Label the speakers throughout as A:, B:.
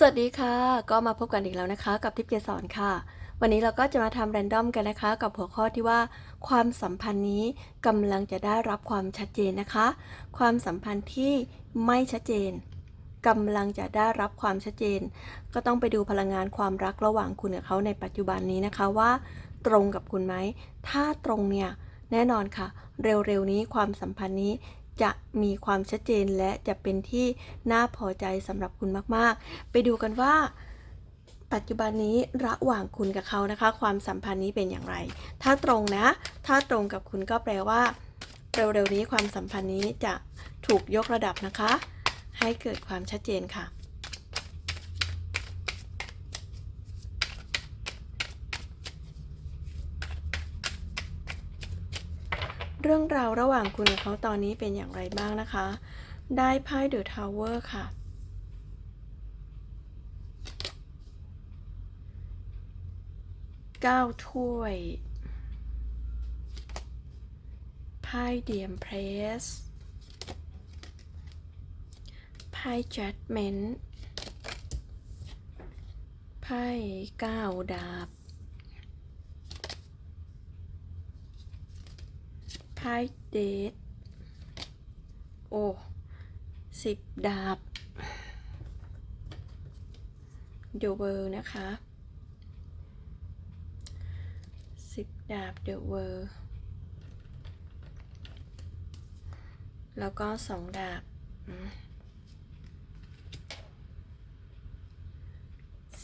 A: สวัสดีค่ะ ก็มาพบกันอีกแล้วนะคะ กับทิพย์เกสรค่ะ วันนี้เราก็จะมาทำแรนดอมกันนะคะ กับหัวข้อที่ว่าความสัมพันธ์นี้กำลังจะได้รับความชัดเจนนะคะ ความสัมพันธ์ที่ไม่ชัดเจนกำลังจะได้รับความชัดเจน ก็ต้องไปดูพลังงานความรักระหว่างคุณกับเขาในปัจจุบันนี้นะคะว่า ตรงกับคุณไหม ถ้าตรงเนี่ยแน่นอนค่ะ เร็วๆนี้ความสัมพันธ์นี้ จะมีความชัดเจนและจะเป็นที่น่าพอใจสำหรับคุณมาก ๆ ไปดูกันว่า ปัจจุบันนี้ระหว่างคุณกับเขานะคะ ความสัมพันธ์นี้เป็นอย่างไร ถ้าตรงนะ ถ้าตรงกับคุณก็แปลว่าเร็วๆนี้ความสัมพันธ์นี้จะถูกยกระดับนะคะ ให้เกิดความชัดเจนค่ะ รื่องราวระหว่างคุณกับเขาตอนนี้เป็นอย่างไรบ้างนะคะ ได้ไพ่เดอะทาวเวอร์ค่ะ เก้าถ้วย ไพ่เดียมเพรส ไพ่จัดเมนต์ ไพ่เก้าดาบ ไพ่เดทโอ้สิบดาบเดอะเวอร์นะคะสิบดาบเดอะเวอร์แล้วก็สองดาบ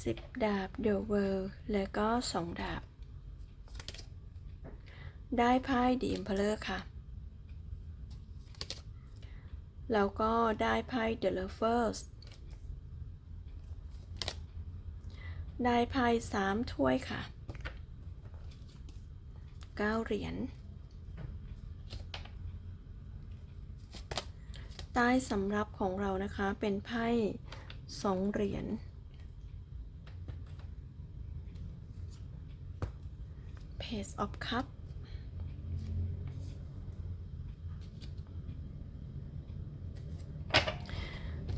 A: สิบดาบเดอะเวอร์แล้วก็สองดาบ ได้ไพ่ดีมเพลอร์ค่ะ แล้วก็ได้ไพ่ The Lovers ได้ไพ่สามถ้วยค่ะเก้าเหรียญ ใต้สำรับของเรานะคะเป็นไพ่สองเหรียญ Page of Cup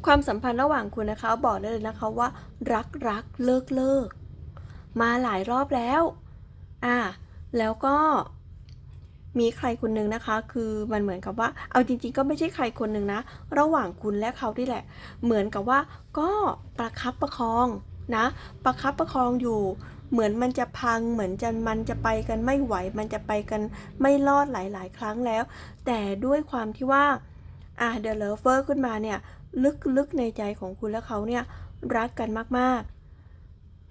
A: ความสัมพันธ์ระหว่างคุณนะคะ บอกได้เลยนะคะว่า รักรักเลิกเลิกมาหลายรอบแล้ว อ่า แล้วก็มีใครคนหนึ่งนะคะ คือมันเหมือนกับว่า เอาจริง ๆ ก็ไม่ใช่ใครคนหนึ่งนะ ระหว่างคุณและเขาที่แหละ เหมือนกับว่าก็ประคับประคองนะ ประคับประคองอยู่ เหมือนมันจะพัง เหมือนจะมันจะไปกันไม่ไหว มันจะไปกันไม่รอดหลาย ๆ ครั้งแล้ว แต่ด้วยความที่ว่า อะเดอะเลเวอร์ขึ้นมาเนี่ย ลึกๆในใจของคุณและเขาเนี่ยรักกันมากๆ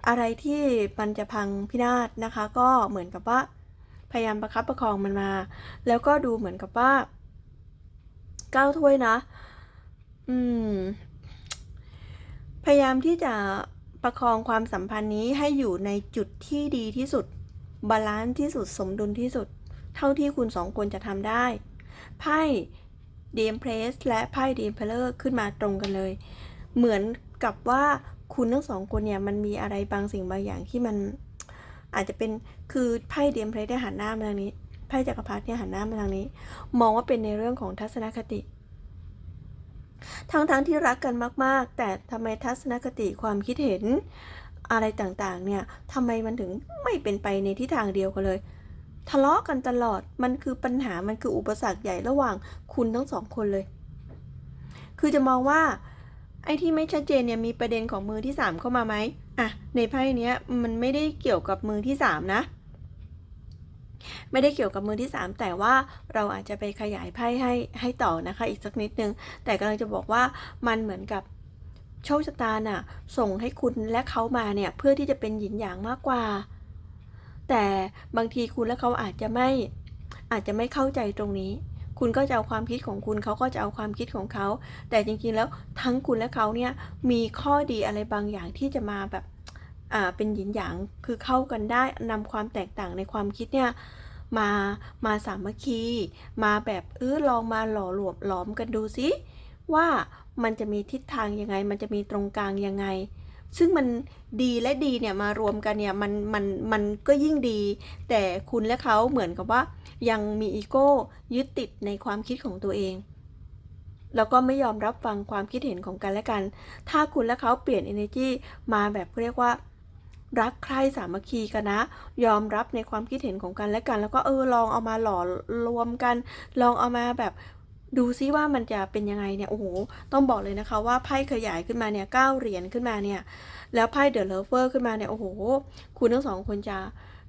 A: อะไรที่มันจะพังพินาศนะคะ ก็เหมือนกับว่า พยายามประคับประคองมันมา แล้วก็ดูเหมือนกับว่าก้าวถ้วยนะ อืม พยายามที่จะประคองความสัมพันธ์นี้ให้อยู่ในจุดที่ดีที่สุด บาลานซ์ที่สุดสมดุลที่สุด เท่าที่คุณสองคนจะทำได้ไพ่ ดีมเพรสและไพ่ดีมเพลเลอร์ขึ้นมาตรงกันเลย เหมือนกับว่าคุณทั้งสองคนเนี่ยมันมีอะไรบางสิ่งบางอย่างที่มันอาจจะเป็นคือไพ่ดีมเพรสได้หันหน้ามาทางนี้ไพ่จักรพรรดิเนี่ยหันหน้ามาทางนี้ มองว่าเป็นในเรื่องของทัศนคติ ทั้งๆทที่รักกันมาก ๆ แต่ทำไมทัศนคติความคิดเห็นอะไรต่างๆ เนี่ยทำไมมันถึงไม่เป็นไปในทิศทางเดียวกันเลย ทะเลาะกันตลอด มันคือปัญหา มันคืออุปสรรคใหญ่ระหว่างคุณทั้งสองคนเลย คือจะมองว่า ไอ้ที่ไม่ชัดเจนเนี่ยมีประเด็นของมือที่สามเข้ามาไหมอะ ในไพ่เนี้ยมันไม่ได้เกี่ยวกับมือที่สามนะ ไม่ได้เกี่ยวกับมือที่3แต่ว่าเราอาจจะไปขยายไพ่ให้ให้ต่อนะคะ อีกสักนิดนึง แต่กำลังจะบอกว่ามันเหมือนกับโชคชะตาน่ะ ส่งให้คุณและเขามาเนี่ยเพื่อที่จะเป็นหยินหยางมากกว่า แต่บางทีคุณและเขาอาจจะไม่อาจจะไม่เข้าใจตรงนี้ คุณก็จะเอาความคิดของคุณเขาก็จะเอาความคิดของเขา แต่จริงๆแล้วทั้งคุณและเขาเนี่ยมีข้อดีอะไรบางอย่างที่จะมาแบบอ่าเป็นหยินหยางคือเข้ากันได้นำความแตกต่างในความคิดเนี่ยมามาสามัคคี มาแบบเออลองมาหล่อหลวมหลอมกันดูสิว่ามันจะมีทิศทางยังไง มันจะมีตรงกลางยังไง ซึ่งมันดีและดีเนี่ยมารวมกันเนี่ยมันมันมันก็ยิ่งดี แต่คุณและเขาเหมือนกับว่า ยังมีอีโก้ยึดติดในความคิดของตัวเอง แล้วก็ไม่ยอมรับฟังความคิดเห็นของกันและกัน ถ้าคุณและเขาเปลี่ยน energy มาแบบเรียกว่า รักใคร่สามัคคีกันนะ ยอมรับในความคิดเห็นของกันและกัน แล้วก็เออลองเอามาหล่อรวมกัน ลองเอามาแบบ ดูซิว่ามันจะเป็นยังไงเนี่ย โอ้โห ต้องบอกเลยนะคะว่าไพ่ขยายขึ้นมาเนี่ยเก้าเหรียญขึ้นมาเนี่ย แล้วไพ่เดอะเลเวอร์ขึ้นมาเนี่ย โอ้โห คุณทั้งสองคนจะ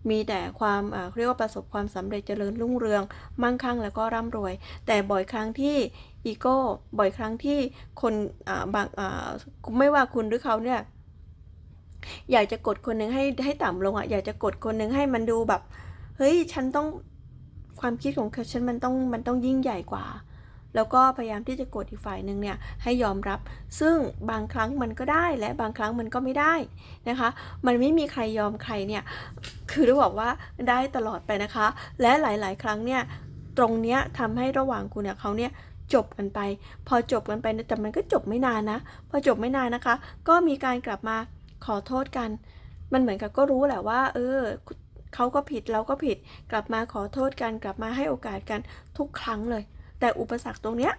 A: มีแต่ความเรียกว่าประสบความสำเร็จเจริญรุ่งเรือง มั่งคั่งแล้วก็ร่ำรวย แต่บ่อยครั้งที่อีโก้ บ่อยครั้งที่คนบางไม่ว่าคุณหรือเขาเนี่ยอยากจะกดคนหนึ่งให้ให้ต่ำลงอะอยากจะกดคนหนึ่งให้มันดูแบบ เฮ้ย ฉันต้องความคิดของฉันมันต้องมันต้องยิ่งใหญ่กว่า แล้วก็พยายามที่จะกดอีกฝ่ายหนึ่งเนี่ยให้ยอมรับ ซึ่งบางครั้งมันก็ได้และบางครั้งมันก็ไม่ได้นะคะ มันไม่มีใครยอมใครเนี่ยคือต้องบอกว่าได้ตลอดไปนะคะ และหลาย ๆ ครั้งเนี่ยตรงเนี้ยทำให้ระหว่างคุณกับเขาเนี่ยจบกันไป พอจบกันไปนแต่มันก็จบไม่นานนะ พอจบไม่นานนะคะ ก็มีการกลับมาขอโทษกัน มันเหมือนกับก็รู้แหละว่า เออเขาก็ผิดเราก็ผิด กลับมาขอโทษกัน กลับมาให้โอกาสกันทุกครั้งเลย แต่อุปสรรคตรงเนี้ย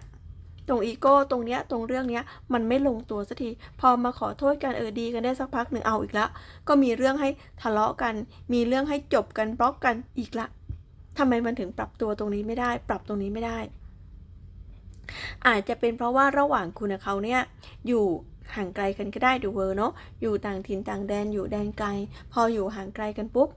A: ตรงอีโก้ตรงเนี้ยตรงเรื่องเนี้ยมันไม่ลงตัวสักทีพอมาขอโทษกันเออดีกันได้สักพักหนึ่งเอาอีกละก็มีเรื่องให้ทะเลาะกัน มีเรื่องให้จบกันบล็อกกันอีกละทำไมมันถึงปรับตัวตรงนี้ไม่ได้ ปรับตรงนี้ไม่ได้ อาจจะเป็นเพราะว่าระหว่างคุณกับเขาเนี่ยอยู่ห่างไกลกันก็ได้ดูเวอร์เนาะอยู่ต่างถิ่นต่างแดนอยู่แดนไกล พออยู่ห่างไกลกันปุ๊บ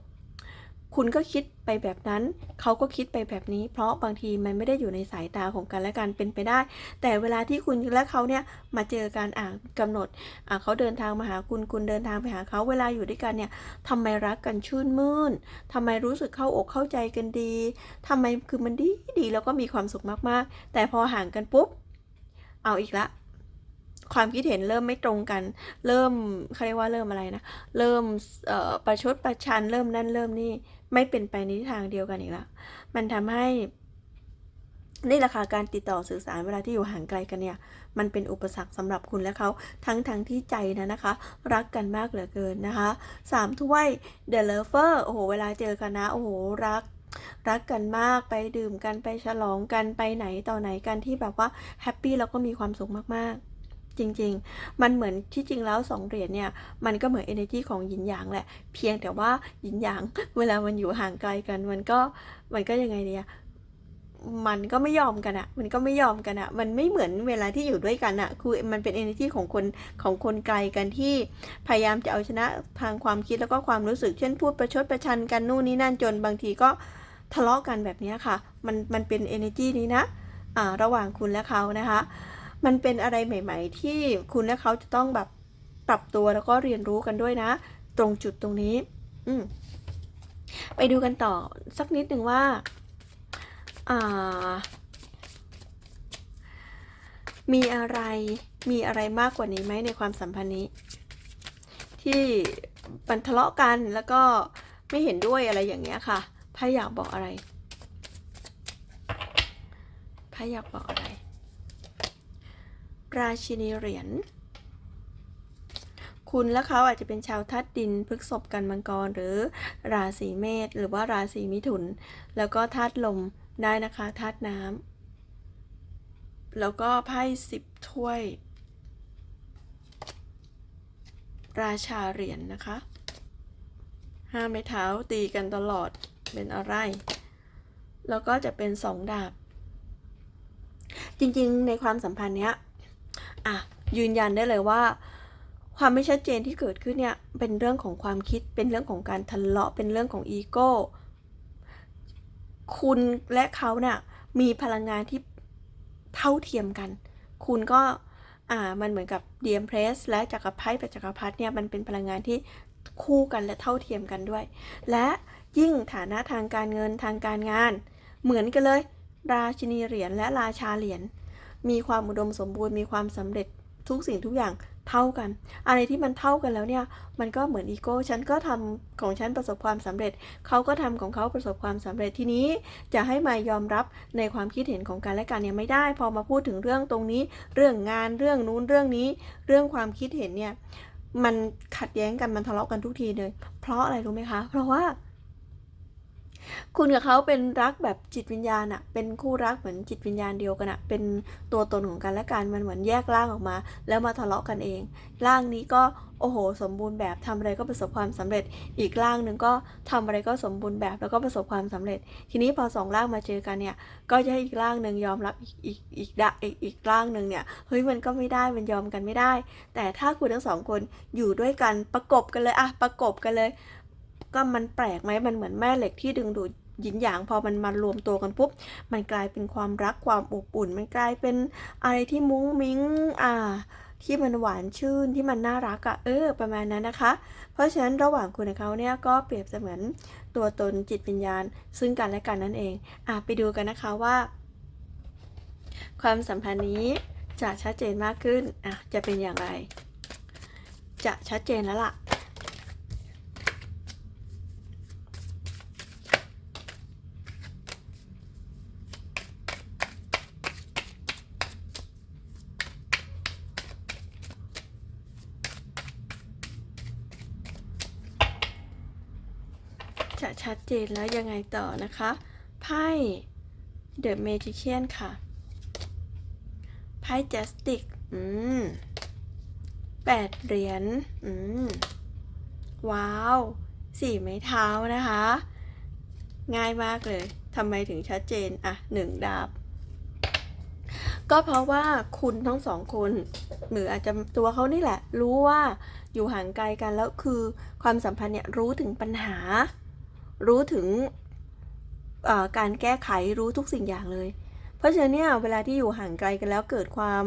A: คุณก็คิดไปแบบนั้น เขาก็คิดไปแบบนี้ เพราะบางทีมันไม่ได้อยู่ในสายตาของกันและกันเป็นไปได้ แต่เวลาที่คุณและเขาเนี่ยมาเจอการอ่านกำหนดอ่าเขาเดินทางมาหาคุณ คุณเดินทางไปหาเขา เวลาอยู่ด้วยกันเนี่ยทำไมรักกันชื่นมื่นทำไมรู้สึกเข้าอกเข้าใจกันดีทำไมคือมันดีดีแล้วก็มีความสุขมากๆ แต่พอห่างกันปุ๊บ เอาอีกละความคิดเห็นเริ่มไม่ตรงกัน เริ่มเขาเรียกว่าเริ่มอะไรนะ เริ่มประชดประชัน เริ่มนั่นเริ่มนี่ ไม่เป็นไปในทิศทางเดียวกันอีกแล้วมันทำให้นี่แหละค่ะการติดต่อสื่อสารเวลาที่อยู่ห่างไกลกันเนี่ย มันเป็นอุปสรรคสำหรับคุณและเขาทั้งทั้งที่ใจนะนะคะ รักกันมากเหลือเกินนะคะสามถ้วย The Lover โอ้โห เวลาเจอกันนะ โอ้โห รัก รักกันมากไปดื่มกันไปฉลองกันไปไหนต่อไหนกันที่แบบว่าแฮปปี้แล้วก็มีความสุขมากๆ จริงๆ มันเหมือนที่จริงแล้วสองเหรียญเนี่ย มันก็เหมือน energy ของหยินหยางแหละ เพียงแต่ว่าหยินหยางเวลามันอยู่ห่างไกลกัน มันก็มันก็ยังไงเนี่ยมันก็ไม่ยอมกันอะมันก็ไม่ยอมกันอะมันไม่เหมือนเวลาที่อยู่ด้วยกันอะคือมันเป็น energy ของคนของคนไกลกันที่พยายามจะเอาชนะทางความคิดแล้วก็ความรู้สึก เช่นพูดประชดประชันกันนู่นนี่นั่นจนบางทีก็ทะเลาะกันแบบนี้ค่ะ มันมันเป็น energy นี้นะ อ่า ระหว่างคุณและเขานะคะ มันเป็นอะไรใหม่ ๆ ที่คุณและเขาจะต้องแบบปรับตัวแล้วก็เรียนรู้กันด้วยนะ ตรงจุดตรงนี้ อืมไปดูกันต่อสักนิดหนึ่งว่าอ่า มีอะไรมีอะไรมากกว่านี้ไหมในความสัมพันธ์นี้ ที่มันทะเลาะกันแล้วก็ไม่เห็นด้วยอะไรอย่างเงี้ยค่ะไพ่อยากบอกอะไรไพ่อยากบอกอะไร ราชินีเหรียญ คุณและเขาอาจจะเป็นชาวธาตุดินพฤกษภกันมังกร หรือราศีเมษหรือว่าราศีมิถุน แล้วก็ธาตุลมได้นะคะธาตุน้ำแล้วก็ไพ่สิบถ้วย ราชาเหรียญนนะคะ ห้าไม้เท้าตีกันตลอดเป็นอะไร แล้วก็จะเป็นสองดาบ จริงๆ ในความสัมพันธ์เนี้ย อะยืนยันได้เลยว่า ความไม่ชัดเจนที่เกิดขึ้นเนี่ยเป็นเรื่องของความคิดเป็นเรื่องของการทะเลาะเป็นเรื่องของอีโก้คุณและเขาเนี่ยมีพลังงานที่เท่าเทียมกัน คุณก็อ่ามันเหมือนกับเดียมเพรสและจักรพรรดิกับจักรพรรดิเนี่ยมันเป็นพลังงานที่คู่กันและเท่าเทียมกันด้วย และยิ่งฐานะทางการเงินทางการงาน เหมือนกันเลย ราชินีเหรียญและราชาเหรียญ มีความอุดมสมบูรณ์มีความสำเร็จทุกสิ่งทุกอย่างเท่ากัน อะไรที่มันเท่ากันแล้วเนี่ย มันก็เหมือนอีโก้ ฉันก็ทำของฉันประสบความสำเร็จ เขาก็ทำของเขาประสบความสำเร็จ ทีนี้จะให้มายอมรับในความคิดเห็นของกันและกันเนี่ยไม่ได้ พอมาพูดถึงเรื่องตรงนี้ เรื่องงาน เรื่องนู้น เรื่องนี้ เรื่องความคิดเห็นเนี่ย มันขัดแย้งกัน มันทะเลาะกันทุกทีเลย เพราะอะไรรู้ไหมคะ เพราะว่า คุณกับเขาเป็นรักแบบจิตวิญญาณอะเป็นคู่รักเหมือนจิตวิญญาณเดียวกันอะเป็นตัวตนของกันและกันมันเหมือนแยกร่างออกมา แล้วมาทะเลาะกันเอง ร่างนี้ก็โอ้โห สมบูรณ์แบบทำอะไรก็ประสบความสำเร็จ อีกร่างหนึ่งก็ทำอะไรก็สมบูรณ์แบบแล้วก็ประสบความสำเร็จ ทีนี้พอสองร่างมาเจอกันเนี่ย ก็จะให้อีกร่างหนึ่งยอมรับอีกอีกอีกดะอีกอีกร่างหนึ่งเนี่ยเฮ้ยมันก็ไม่ได้มันยอมกันไม่ได้ แต่ถ้าคุณทั้งสองคนอยู่ด้วยกันประกบกันเลยอะประกบกันเลย ก็มันแปลกไหมมันเหมือนแม่เหล็กที่ดึงดูดหยินหยางพอมันมารวมตัวกันปุ๊บ มันกลายเป็นความรักความอบอุ่น มันกลายเป็นอะไรที่มุ้งมิ้งอ่า ที่มันหวานชื่นที่มันน่ารักอะเออ ประมาณนั้นนะคะ เพราะฉะนั้นระหว่างคุณกับเขาเนี่ยก็เปรียบเสมือนตัวตนจิตวิญญาณ ซึ่งกันและกันนั่นเองอะไปดูกันนะคะว่า ความสัมพันธ์นี้จะชัดเจนมากขึ้นอะจะเป็นอย่างไร จะชัดเจนแล้วล่ะ จะ ชัดเจนแล้วยังไงต่อนะคะ ไพ่ The Magician ค่ะ ไพ่ Justice อืมแปดเหรียญ อืม ว้าว สี่ไม้เท้านะคะ ง่ายมากเลย ทำไมถึงชัดเจน อะหนึ่งดาบ ก็เพราะว่าคุณทั้งสองคนหรืออาจจะตัวเขานี่แหละ รู้ว่าอยู่ห่างไกลกันแล้วคือความสัมพันธ์เนี่ยรู้ถึงปัญหา รู้ถึงการแก้ไขรู้ทุกสิ่งอย่างเลย เพราะฉะนั้นเนี่ยเวลาที่อยู่ห่างไกลกันแล้วเกิดความ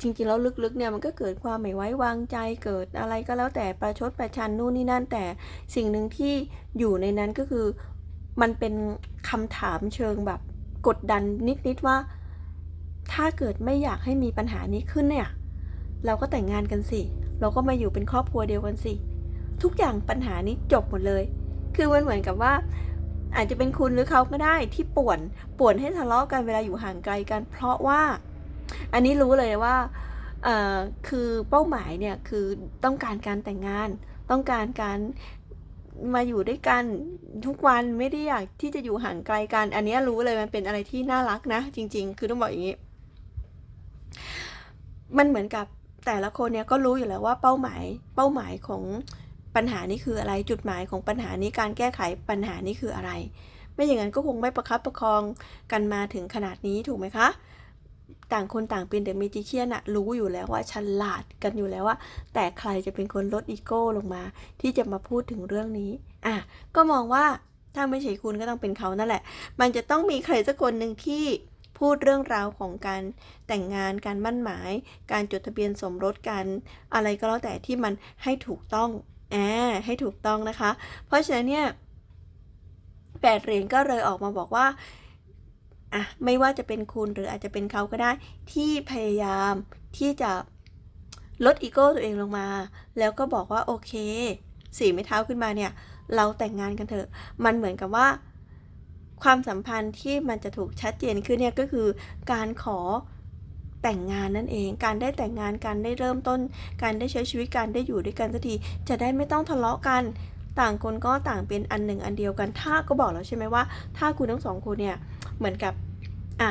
A: จริงๆแล้วลึกๆเนี่ยมันก็เกิดความไม่ไว้วางใจเกิดอะไรก็แล้วแต่ประชดประชันนู่นนี่นั่นแต่สิ่งหนึ่งที่อยู่ในนั้นก็คือมันเป็นคำถามเชิงแบบกดดันนิดๆว่า ถ้าเกิดไม่อยากให้มีปัญหานี้ขึ้นเนี่ย เราก็แต่งงานกันสิ เราก็มาอยู่เป็นครอบครัวเดียวกันสิ ทุกอย่างปัญหานี้จบหมดเลย คือมันเหมือนกับว่า อาจจะเป็นคุณหรือเขาก็ได้ที่ป่วนป่วนให้ทะเลาะกันเวลาอยู่ห่างไกลกัน เพราะว่า อันนี้รู้เลยว่าคือเป้าหมายเนี่ยคือต้องการการแต่งงาน ต้องการการมาอยู่ด้วยกันทุกวันไม่ได้อยากที่จะอยู่ห่างไกลกัน อันนี้รู้เลยมันเป็นอะไรที่น่ารักนะ จริง ๆ คือต้องบอกอย่างนี้ มันเหมือนกับแต่ละคนเนี่ยก็รู้อยู่แล้วว่าเป้าหมายเป้าหมายของ ปัญหานี้คืออะไรจุดหมายของปัญหานี้การแก้ไขปัญหานี้คืออะไร ไม่อย่างนั้นก็คงไม่ประคับประคองกันมาถึงขนาดนี้ถูกไหมคะ ต่างคนต่างเป็นเดอะเมจิเชียนอะรู้อยู่แล้วว่าฉลาดกันอยู่แล้วว่า แต่ใครจะเป็นคนลดอีโก้ลงมา ที่จะมาพูดถึงเรื่องนี้อะก็มองว่าถ้าไม่ใช่คุณก็ต้องเป็นเขานั่นแหละ มันจะต้องมีใครสักคนหนึ่งที่พูดเรื่องราวของการแต่งงาน การมั่นหมาย การจดทะเบียนสมรสกัน อะไรก็แล้วแต่ที่มันให้ถูกต้อง อบให้ถูกต้องนะคะ เพราะฉะนั้นเนี่ยแปดเหรียญก็เลยออกมาบอกว่าอะไม่ว่าจะเป็นคุณหรืออาจจะเป็นเขาก็ได้ที่พยายามที่จะลดอีโก้ตัวเองลงมา แล้วก็บอกว่าโอเคสีไม้เท้าขึ้นมาเนี่ย เราแต่งงานกันเถอะ มันเหมือนกับว่า ความสัมพันธ์ที่มันจะถูกชัดเจนขึ้นเนี่ยก็คือการขอ แต่งงานนั่นเอง การได้แต่งงานการได้เริ่มต้น การได้ใช้ชีวิตการได้อยู่ด้วยกันสักทีจะได้ไม่ต้องทะเลาะกันต่างคนก็ต่างเป็นอันหนึ่งอันเดียวกัน ถ้าก็บอกแล้วใช่ไหมว่า ถ้าคุณทั้งสองคนเนี่ยเหมือนกับอะ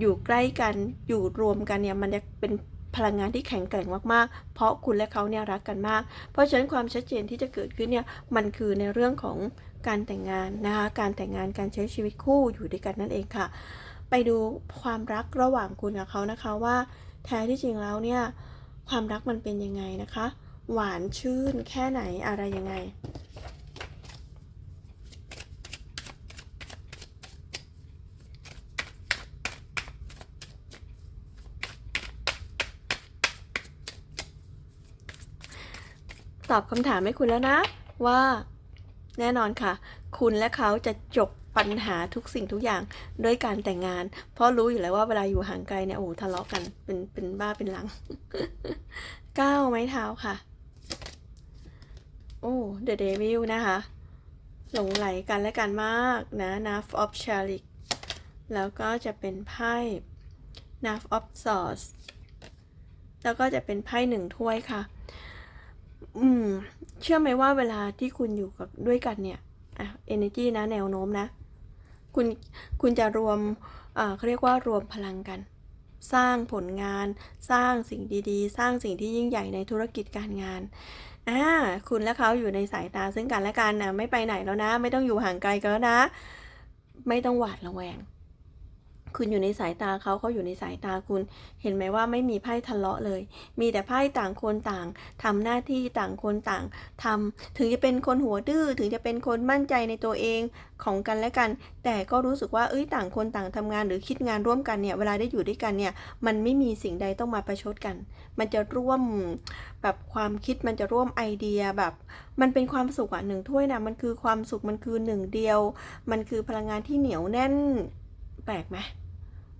A: อยู่ใกล้กันอยู่รวมกันเนี่ยมันจะเป็นพลังงานที่แข็งแกร่งมากๆ เพราะคุณและเขาเนี่ยรักกันมาก เพราะฉะนั้นความชัดเจนที่จะเกิดขึ้นเนี่ยมันคือในเรื่องของการแต่งงานนะคะการแต่งงานการใช้ชีวิตคู่อยู่ด้วยกันนั่นเองค่ะ ไปดูความรักระหว่างคุณกับเขานะคะว่าแท้ที่จริงแล้วเนี่ยความรักมันเป็นยังไงนะคะ หวานชื่นแค่ไหนอะไรยังไง ตอบคำถามให้คุณแล้วนะว่าแน่นอนค่ะ คุณและเขาจะจบ ปัญหาทุกสิ่งทุกอย่างด้วยการแต่งงาน เพราะรู้อยู่แล้วว่าเวลาอยู่ห่างไกลเนี่ยโอ้ทะเลาะกันเป็นเป็นบ้าเป็นหลังก้าวไม้เท้าค่ะ โอ้ The Devil นะคะ หลงไหลกันและกันมากนะ Knife of c h a r i t แล้วก็จะเป็นไพ่ Knife of Swords แล้วก็จะเป็นไพ่หนึ่งถ้วยค่ะ อืม เชื่อไหมว่าเวลาที่คุณอยู่กับด้วยกันเนี่ยอะ energy นะแนวโน้มนะ คุณคุณจะรวมเขาเรียกว่ารวมพลังกัน สร้างผลงาน สร้างสิ่งดีๆ สร้างสิ่งที่ยิ่งใหญ่ในธุรกิจการงานอ่าคุณและเขาอยู่ในสายตาซึ่งกันและกันนะไม่ไปไหนแล้วนะ ไม่ต้องอยู่ห่างไกลกันแล้วนะ ไม่ต้องหวาดระแวง คุณอยู่ในสายตาเขาเขาอยู่ในสายตาคุณ เห็นไหมว่าไม่มีไพ่ทะเลาะเลย มีแต่ไพ่ต่างคนต่างทำหน้าที่ต่างคนต่างทำถึงจะเป็นคนหัวดื้อถึงจะเป็นคนมั่นใจในตัวเองของกันและกัน แต่ก็รู้สึกว่าเอ้ยต่างคนต่างทำงานหรือคิดงานร่วมกันเนี่ยเวลาได้อยู่ด้วยกันเนี่ยมันไม่มีสิ่งใดต้องมาประชดกัน มันจะร่วมแบบความคิดมันจะร่วมไอเดียแบบ มันเป็นความสุขอะหนึ่งถ้วยนะมันคือความสุขมันคือหนึ่งเดียว มันคือพลังงานที่เหนียวแน่นแปลกไหม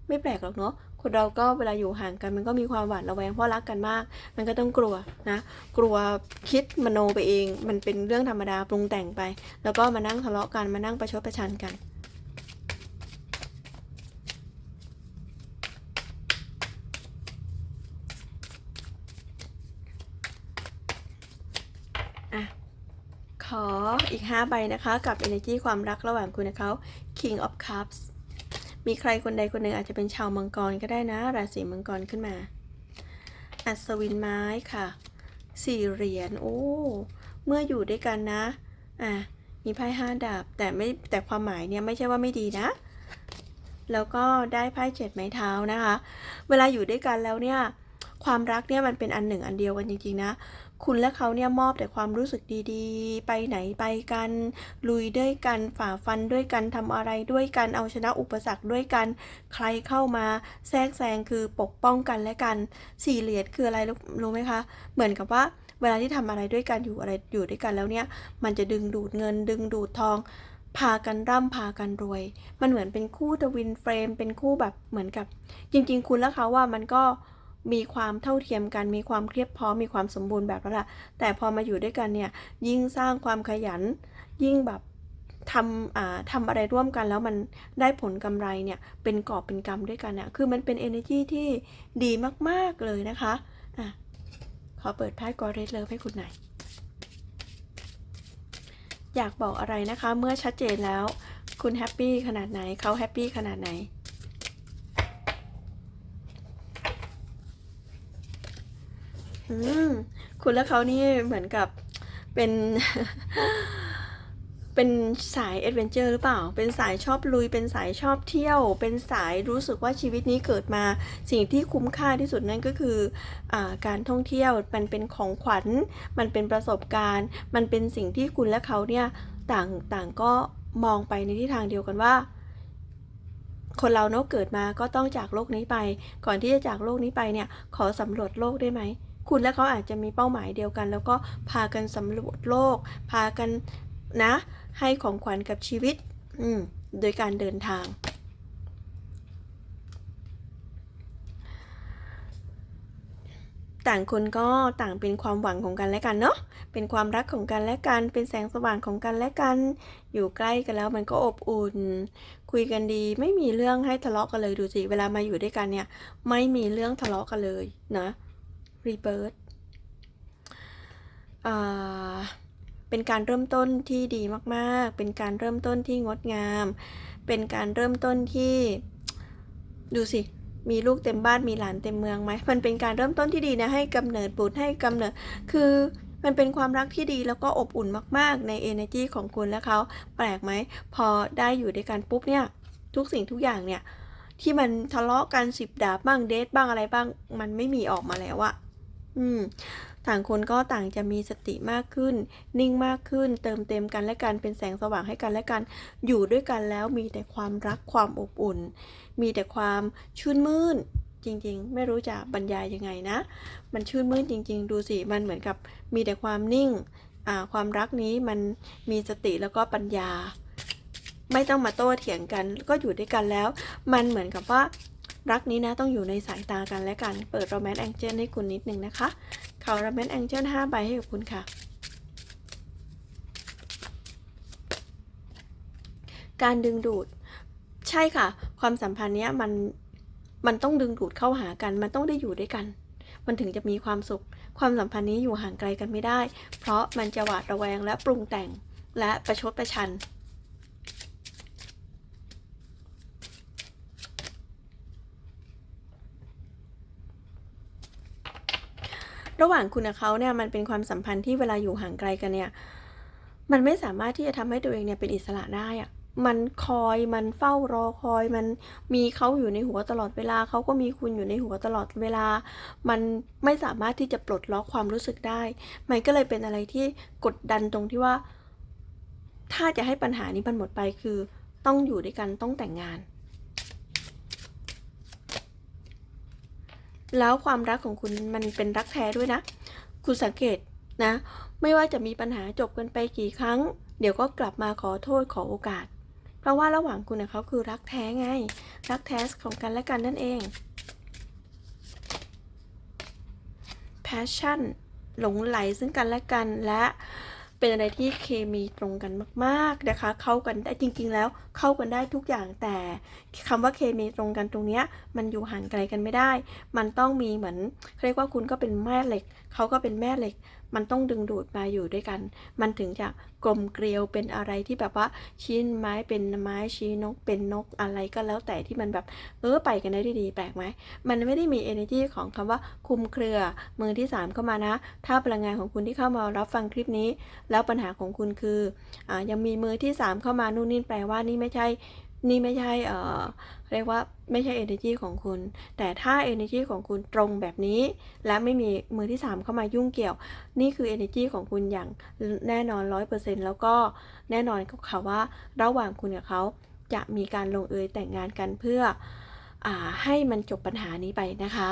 A: ไม่แปลกหรอกเนาะคนเราก็เวลาอยู่ห่างกัน มันก็มีความหวาดระแวงเพราะรักกันมาก มันก็ต้องกลัวนะ กลัวคิดมโนไปเอง มันเป็นเรื่องธรรมดาปรุงแต่งไป แล้วก็มานั่งทะเลาะกันมานั่งประชดประชันกันอะขออีก 5 ใบนะคะ กับ energy ความรักระหว่างคุณและเขา King of Cups มีใครคนใดคนหนึ่งอาจจะเป็นชาวมังกรก็ได้นะ ราศีมังกรขึ้นมา อัศวินไม้ค่ะสี่เหรียญโอ้ เมื่ออยู่ด้วยกันนะอะมีไพ่ห้าดาบ แต่ไม่แต่ความหมายเนี่ยไม่ใช่ว่าไม่ดีนะ แล้วก็ได้ไพ่เจ็ดไม้เท้านะคะ เวลาอยู่ด้วยกันแล้วเนี่ย ความรักเนี่ยมันเป็นอันหนึ่งอันเดียวกันจริงๆนะ คุณและเขาเนี่ยมอบแต่ความรู้สึกดีๆ ไปไหนไปกัน ลุยด้วยกันฝ่าฟันด้วยกันทำอะไรด้วยกันเอาชนะอุปสรรคด้วยกัน ใครเข้ามาแทรกแซงคือปกป้องกันและกันสี่เหรียญคืออะไรรู้รู้ไหมคะ เหมือนกับว่าเวลาที่ทำอะไรด้วยกันอยู่อะไรอยู่ด้วยกันแล้วเนี่ย มันจะดึงดูดเงิน ดึงดูดทองพากันร่ำพากันรวย มันเหมือนเป็นคู่ทวินเฟรม เป็นคู่แบบเหมือนกับ จริง ๆ คุณและเขาว่ามันก็ มีความเท่าเทียมกัน มีความเรียบพร้อมมีความสมบูรณ์แบบแล้วล่ะแต่พอมาอยู่ด้วยกันเนี่ยยิ่งสร้างความขยัน ยิ่งแบบทำอ่าทำอะไรร่วมกันแล้วมันได้ผลกำไรเนี่ยเป็นกอบเป็นกำด้วยกันเนี่ยคือมันเป็น energy ที่ดีมาก ๆ เลยนะคะอะขอเปิดไพ่กอเรสเลิฟให้คุณหน่อยอยากบอกอะไรนะคะ เมื่อชัดเจนแล้ว คุณแฮปปี้ขนาดไหนเขาแฮปปี้ขนาดไหน อืม คุณและเขานี่เหมือนกับเป็น เป็นสายเอดเวนเจอร์หรือเปล่า เป็นสายชอบลุย เป็นสายชอบเที่ยว เป็นสายรู้สึกว่าชีวิตนี้เกิดมา สิ่งที่คุ้มค่าที่สุดนั่นก็คืออการท่องเที่ยว มันเป็นของขวัญ มันเป็นประสบการณ์ มันเป็นสิ่งที่คุณและเขาเนี่ยต่างต่างก็มองไปในทิศทางเดียวกันว่าคนเราเนาะเกิดมาก็ต้องจากโลกนี้ไป ก่อนที่จะจากโลกนี้ไปเนี่ย ขอสำรวจโลกได้ไหม คุณและเขาอาจจะมีเป้าหมายเดียวกัน แล้วก็พากันสำรวจโลก พากันนะ ให้ของขวัญกับชีวิตอืมโดยการเดินทางต่างคนก็ต่างเป็นความหวังของกันและกันเนาะ เป็นความรักของกันและกัน เป็นแสงสว่างของกันและกัน อยู่ใกล้กันแล้วมันก็อบอุ่น คุยกันดี ไม่มีเรื่องให้ทะเลาะกันเลยดูสิ เวลามาอยู่ด้วยกันเนี่ย ไม่มีเรื่องทะเลาะกันเลยนะ รีเบิร์ตเป็นการเริ่มต้นที่ดีมาก ๆ เป็นการเริ่มต้นที่งดงาม เป็นการเริ่มต้นที่ ดูสิ มีลูกเต็มบ้านมีหลานเต็มเมืองไหม มันเป็นการเริ่มต้นที่ดีนะ ให้กำเนิดบุตรให้กำเนิด คือมันเป็นความรักที่ดีแล้วก็อบอุ่นมาก ๆ ใน energy ของคุณและเขาแปลกไหม พอได้อยู่ด้วยกันปุ๊บเนี่ย ทุกสิ่งทุกอย่างเนี่ย ที่มันทะเลาะกันสิบดาบบ้างเดทบ้างอะไรบ้าง มันไม่มีออกมาแล้วอะ อืมต่างคนก็ต่างจะมีสติมากขึ้น นิ่งมากขึ้น เติมเต็มกันและกันเป็นแสงสว่างให้กันและกัน อยู่ด้วยกันแล้วมีแต่ความรักความอบอุ่น มีแต่ความชื่นมื่นจริง ๆ ไม่รู้จะบรรยายยังไงนะ มันชื่นมื่นจริง ๆ ดูสิมันเหมือนกับมีแต่ความนิ่งอ่าความรักนี้มันมีสติแล้วก็ปัญญา ไม่ต้องมาโต้เถียงกันก็อยู่ด้วยกันแล้ว มันเหมือนกับว่า รักนี้นะต้องอยู่ในสายตากันและกัน เปิดโรแมนต์แองเจิลให้คุณนิดนึงนะคะเขาโรแมนต์แองเจิล5ใบให้กับคุณค่ะ การดึงดูด ใช่ค่ะ ความสัมพันธ์เนี้ยมันมันต้องดึงดูดเข้าหากัน มันต้องได้อยู่ด้วยกัน มันถึงจะมีความสุข ความสัมพันธ์นี้อยู่ห่างไกลกันไม่ได้ เพราะมันจะหวาดระแวงและปรุงแต่งและประชดประชัน ระหว่างคุณกับเขาเนี่ยมันเป็นความสัมพันธ์ที่เวลาอยู่ห่างไกลกันเนี่ย มันไม่สามารถที่จะทำให้ตัวเองเนี่ยเป็นอิสระได้อะมันคอยมันเฝ้ารอคอย มันมีเขาอยู่ในหัวตลอดเวลาเขาก็มีคุณอยู่ในหัวตลอดเวลา มันไม่สามารถที่จะปลดล็อกความรู้สึกได้ มันก็เลยเป็นอะไรที่กดดันตรงที่ว่า ถ้าจะให้ปัญหานี้มันหมดไปคือ ต้องอยู่ด้วยกันต้องแต่งงาน แล้วความรักของคุณมันเป็นรักแท้ด้วยนะ คุณสังเกตนะ ไม่ว่าจะมีปัญหาจบกันไปกี่ครั้ง เดี๋ยวก็กลับมาขอโทษขอโอกาส เพราะว่าระหว่างคุณกับเขาคือรักแท้ไง รักแท้ของกันและกันนั่นเอง passion หลงไหลซึ่งกันและกันและ เป็นอะไรที่เคมีตรงกันมาก ๆนะคะ เข้ากันได้จริง ๆ แล้วเข้ากันได้ทุกอย่างแต่คำว่าเคมีตรงกันตรงเนี้ยมันอยู่ห่างไกลกันไม่ได้ มันต้องมีเหมือนเขาเรียกว่าคุณก็เป็นแม่เหล็ก เขาก็เป็นแม่เหล็ก มันต้องดึงดูดมาอยู่ด้วยกัน มันถึงจะกลมเกลียวเป็นอะไรที่แบบว่าชี้ไม้เป็นไม้ชี้นกเป็นนกอะไรก็แล้วแต่ที่มันแบบเออไปกันได้ดีๆแปลกไหมมันไม่ได้มี energy ของคำว่าคุมเครือมือที่ 3 เข้ามานะ ถ้าพลังงานของคุณที่เข้ามารับฟังคลิปนี้ แล้วปัญหาของคุณคืออยังมีมือที่ 3 เข้ามานู่นนี่แปลว่านี่ไม่ใช่ นี่ไม่ใช่เอ่อเรียกว่าไม่ใช่ energy ของคุณ แต่ถ้า energy ของคุณตรงแบบนี้ และไม่มีมือที่ 3 เข้ามายุ่งเกี่ยว นี่คือ energy ของคุณอย่างแน่นอน 100%แล้วก็แน่นอนกับเขาว่า ระหว่างคุณกับเขาจะมีการลงเอยแต่งงานกันเพื่ออาให้มันจบปัญหานี้ไปนะคะ